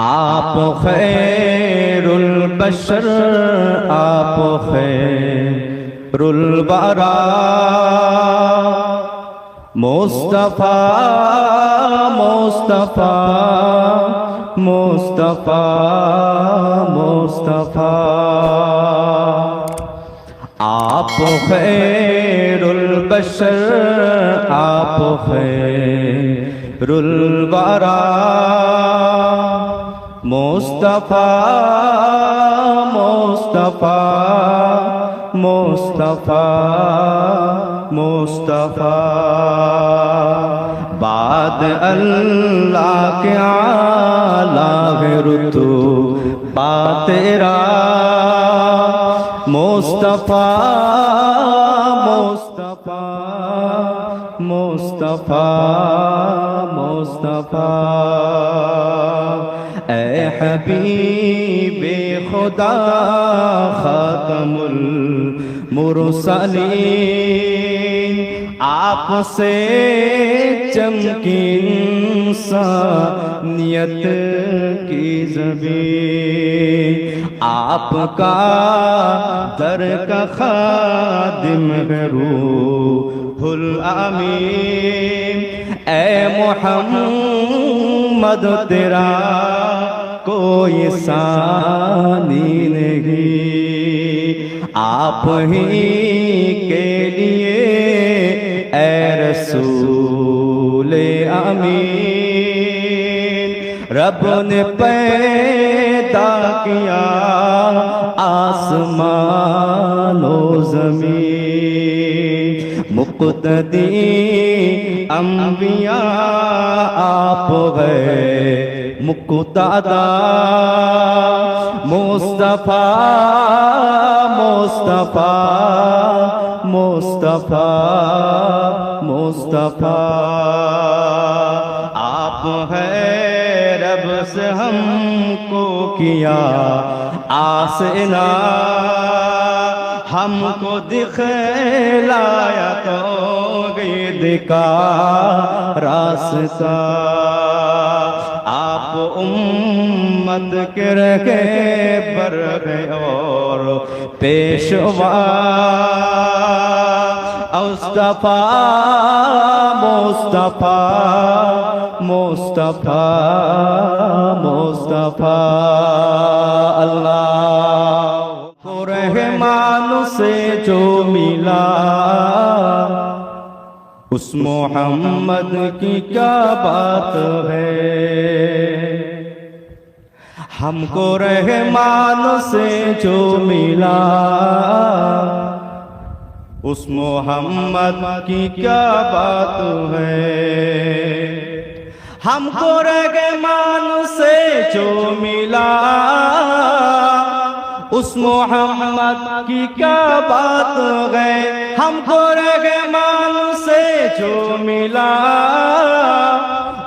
آپ خیر البشر آپ خیر البرا مصطفیٰ مصطفیٰ مصطفیٰ مصطفیٰ آپ خیر البشر آپ خیر البرا مصطفیٰ مصطفیٰ مصطفیٰ مصطفیٰ بعد اللہ کے آلہ رتو با تیرا مصطفیٰ مصطفیٰ مصطفیٰ مصطفیٰ اے حبیب خدا خاتم المرسلین، آپ سے چمکی انسانیت کی زمین آپ کا در کا خادم روح الامین۔ اے محمد، تیرا کوئی ثانی نہیں۔ آپ ہی کے لیے اے رسول امین۔ رب نے پیدا کیا آسمان و زمین۔ مقتدی انبیاء آپ گئے۔ مقتدا مصطفیٰ مصطفیٰ مصطفیٰ مصطفیٰ آپ ہے رب سے ہم کو کیا آسنا ہم کو دکھلایا تو گید کا راستہ آپ امت کے رکھے اور پیشوا مصطفیٰ مصطفیٰ مصطفیٰ مصطفیٰ اللہ کو رحمان سے جو ملا۔ اس محمد کی کیا بات ہے؟ ہم کو رحمان سے جو ملا اس محمد کی کیا بات ہے ہم کو رحمان سے جو ملا اس محمد کی کیا بات ہے ہم کو رحمان سے جو ملا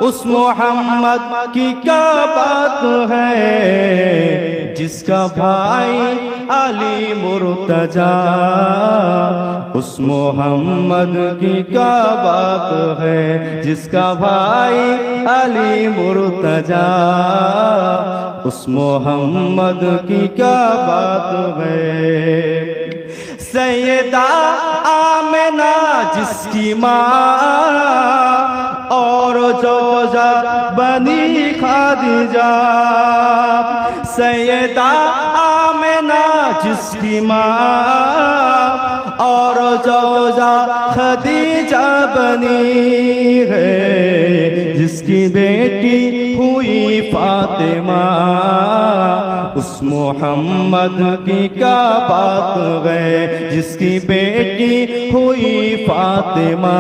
اس محمد کی کیا بات ہے جس کا بھائی علی مرتجا اس محمد کی کیا بات ہے جس کا بھائی علی مرتجا اس محمد کی کیا بات ہے؟ سیدہ آمنہ جس کی ماں اور بنی خادجہ سیدہ آمینہ جس کی ماں اور جو خدیجہ بنی ہے۔ جس کی بیٹی ہوئی فاطمہ۔ اس محمد کی کیا بات ہے؟ جس کی بیٹی ہوئی فاطمہ۔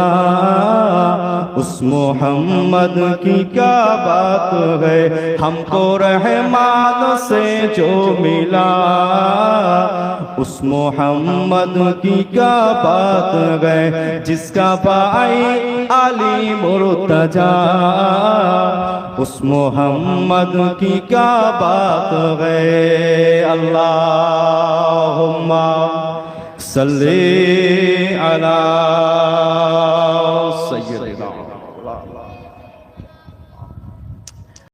اس محمد کی کیا بات ہے؟ ہم کو رحمان سے جو ملا۔ اس محمد کی کیا بات ہے؟ جس کا بھائی علی مرتجا اس محمد کی کیا بات ہے؟ اللہم صلی علی